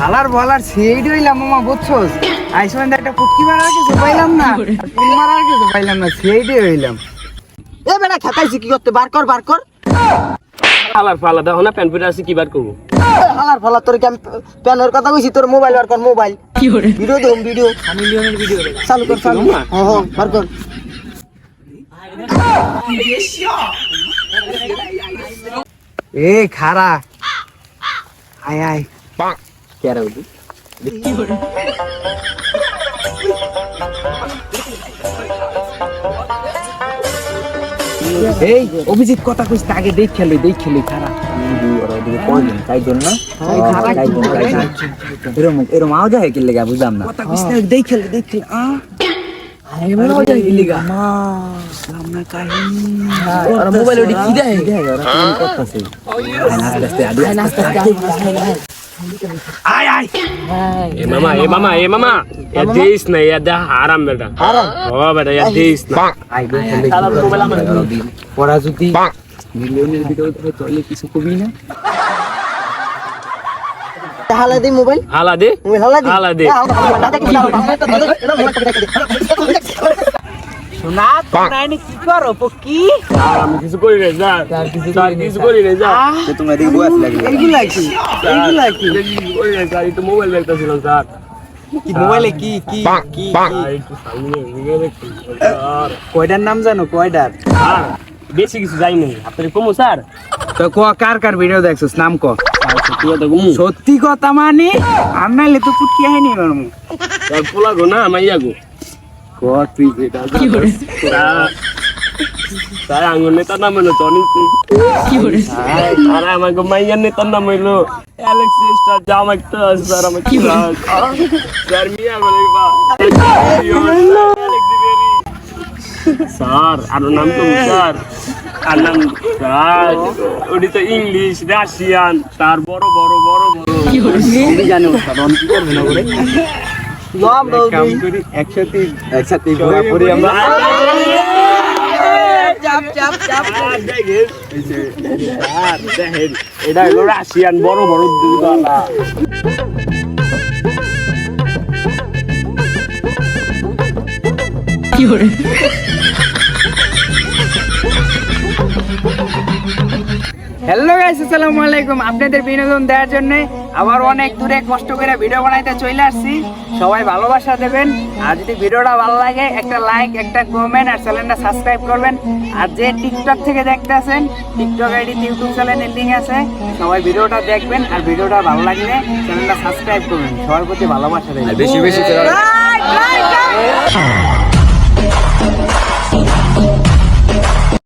হালার বলার সেইড হইলাম মামা বুঝছোস? আইসমান একটা পুটকি মারার কিছু পাইলাম না। ফুল মারার কিছু পাইলাম না সেইডই হইলাম। এ বেটা খেতাইছি কি করতে? বার কর বার কর। আলার ফালা দেখো না প্যান পিটা আছে কি বার করব? হালার ফালা তোর কি আমি প্যানের কথা কইছি? তোর মোবাইল বার কর মোবাইল ভিডিও দম ভিডিও আমি লিওনের ভিডিও চালু কর চালু। হ্যাঁ হ্যাঁ বার কর। এ খারা আয় আয়। এই অভিজিৎ কথা কইস আগে দেখ খেলি দেখ খেলি খারা। এরম এরম আওয়াজ হয় কি লেগা বুঝলাম না। কথা দেখ খেলি দেখ খেলি আ। আয় আয় এ মামা এ মামা এ মামা। এ দিস না এ দে হারাম বেটা। হারাম? ও বেটা এ দিস না। আই দেখ খেলে মোবাইল আমার পড়া যদি মিলিয়নের ভিডিও চলে কিছু কবি না? হালা দে মোবাইল হালা দে মোবাইল হালা দে হালা দে শোনা তোমরা এনে কি করো পকি আর আমি কিছু করি নাই যা স্যার কিছু করি নাই যা তোমরা দেখব আসলে এইগুলা কি এইগুলা কি কিছু করি নাই স্যার একটু মোবাইল দেখতেছিলাম স্যার কি মোবাইলে কি কি কি আর একটু সামনে এগিয়ে দেখছি স্যার কয়টার নাম জানো কয়টার স্যার বেশি কিছু যাই নাই আপনার কমু স্যার তো ক কার কার ভিডিও দেখছস নাম ক সত্যি কথা মানে? আর নাইলে তো পুটকি আইনি মারমু। স্যার পোলা গো না মাইয়া গো ক তুই যেটা স্যার স্যার আঙ্গুর নেতার নাম হলো টনি সিং আর আমাকে মাইয়ার নেতার নাম হইল অ্যালেক্সিস স্টার জাম একটা স্যার আমার কি স্যার মিয়া বলে বা। স্যার আর নাম তো স্যার। আর নাম ওটি তো ইংলিশ রাশিয়ান তার বড় বড় বড় বড়। জানো কি করবে না করে। নাম দাও কাম করি একসাথে একসাথে ঘোরা পড়ি আমরা। চাপ চাপ চাপ দেখেন এটা হলো রাশিয়ান বড় বড় দুধওয়ালা। হ্যালো গাইস আসসালামু আলাইকুম আপনাদের বিনোদন দেওয়ার জন্য আবার অনেক দূরে কষ্ট করে ভিডিও বানাইতে চলে আসছি। সবাই ভালোবাসা দেবেন। আর যদি ভিডিওটা ভালো লাগে, একটা লাইক একটা কমেন্ট আর চ্যানেলটা সাবস্ক্রাইব করবেন। আর যে টিকটক থেকে দেখতে আছেন টিকটক আইডি ইউটিউব চ্যানেলের লিঙ্ক আছে। সবাই ভিডিওটা দেখবেন। আর ভিডিওটা ভালো লাগলে চ্যানেলটা সাবস্ক্রাইব করবেন। সবার প্রতি ভালোবাসা দেবেন। বেশি বেশি